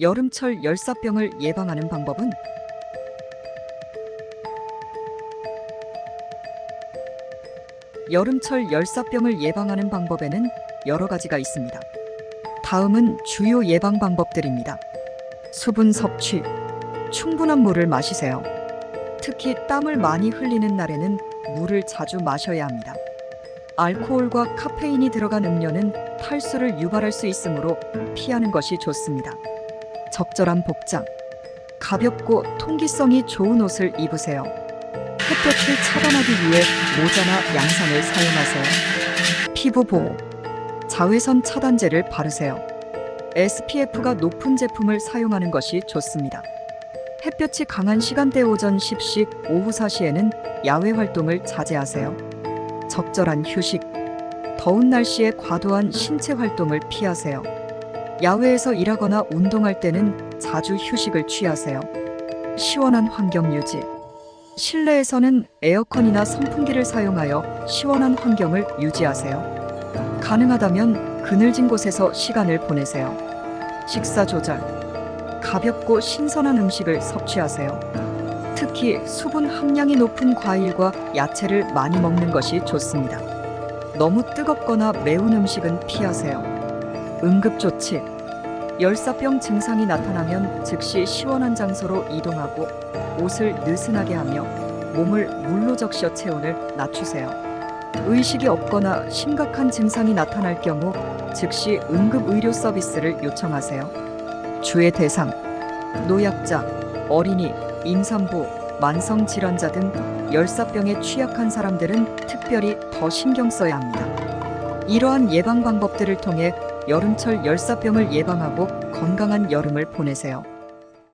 여름철 열사병을 예방하는 방법은 여름철 열사병을 예방하는 방법에는 여러 가지가 있습니다. 다음은 주요 예방 방법들입니다. 수분 섭취. 충분한 물을 마시세요. 특히 땀을 많이 흘리는 날에는 물을 자주 마셔야 합니다. 알코올과 카페인이 들어간 음료는 탈수를 유발할 수 있으므로 피하는 것이 좋습니다. 적절한 복장. 가볍고 통기성이 좋은 옷을 입으세요. 햇볕을 차단하기 위해 모자나 양산을 사용하세요. 피부 보호. 자외선 차단제를 바르세요. SPF가 높은 제품을 사용하는 것이 좋습니다. 햇볕이 강한 시간대 오전 10시, 오후 4시에는 야외 활동을 자제하세요. 적절한 휴식. 더운 날씨에 과도한 신체 활동을 피하세요. 야외에서 일하거나 운동할 때는 자주 휴식을 취하세요. 시원한 환경 유지. 실내에서는 에어컨이나 선풍기를 사용하여 시원한 환경을 유지하세요. 가능하다면 그늘진 곳에서 시간을 보내세요. 식사 조절. 가볍고 신선한 음식을 섭취하세요. 특히 수분 함량이 높은 과일과 야채를 많이 먹는 것이 좋습니다. 너무 뜨겁거나 매운 음식은 피하세요. 응급조치. 열사병 증상이 나타나면 즉시 시원한 장소로 이동하고 옷을 느슨하게 하며 몸을 물로 적셔 체온을 낮추세요. 의식이 없거나 심각한 증상이 나타날 경우 즉시 응급 의료 서비스를 요청하세요. 주의 대상 노약자, 어린이, 임산부, 만성 질환자 등 열사병에 취약한 사람들은 특별히 더 신경 써야 합니다. 이러한 예방 방법들을 통해 여름철 열사병을 예방하고 건강한 여름을 보내세요.